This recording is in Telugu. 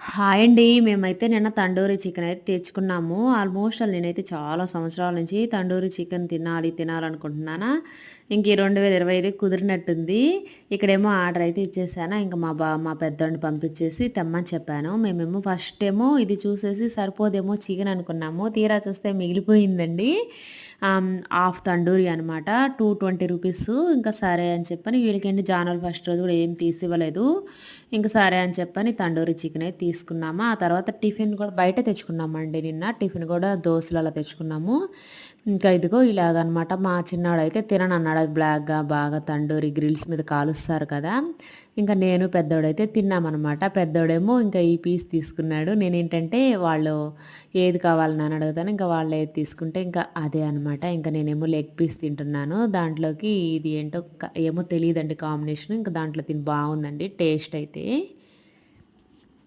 హాయ్ అండి. మేమైతే నిన్న తండూరి చికెన్ అయితే తెచ్చుకున్నాము. ఆల్మోస్ట్ ఆల్ నేనైతే చాలా సంవత్సరాల నుంచి తండూరి చికెన్ తినాలి, తినాలనుకుంటున్నానా. ఇంక ఈ 2025 కుదిరినట్టుంది. ఇక్కడేమో ఆర్డర్ అయితే ఇచ్చేసానా. ఇంకా మా బా మా పెద్దోడిని పంపించేసి తెమ్మని చెప్పాను. మేమేమో ఫస్ట్ ఏమో ఇది చూసేసి సరిపోదేమో చికెన్ అనుకున్నాము. తీరా చూస్తే మిగిలిపోయిందండి. హాఫ్ తండూరి అనమాట. టూ ట్వంటీ రూపీస్ ఇంకా సరే అని చెప్పని వీళ్ళకేంటి జానల్ ఫస్ట్ రోజు కూడా ఏం తీసివ్వలేదు. ఇంక సరే అని చెప్పని తండూరి చికెన్ అయితే తీసుకున్నాము. ఆ తర్వాత టిఫిన్ కూడా బయట తెచ్చుకున్నామండి నిన్న. టిఫిన్ కూడా దోసలు అలా తెచ్చుకున్నాము. ఇంకా ఇదిగో ఇలాగనమాట. మా చిన్నోడైతే తిననన్నాడు. అది బ్లాక్‌గా బాగా తండూరి గ్రిల్స్ మీద కాలుస్తారు కదా! ఇంకా నేను పెద్దోడైతే తిన్నామనమాట. పెద్దోడేమో ఇంకా ఈ పీస్ తీసుకున్నాడు. నేనేంటంటే వాళ్ళు ఏది కావాలని అని అడుగుతాను. ఇంకా వాళ్ళు ఏది తీసుకుంటే ఇంకా అదే అనమాట. ఇంకా నేనేమో లెగ్ పీస్ తింటున్నాను. దాంట్లోకి ఇది ఏంటో ఏమో తెలియదండి కాంబినేషన్. ఇంకా దాంట్లో తిని బాగుందండి టేస్ట్ అయితే.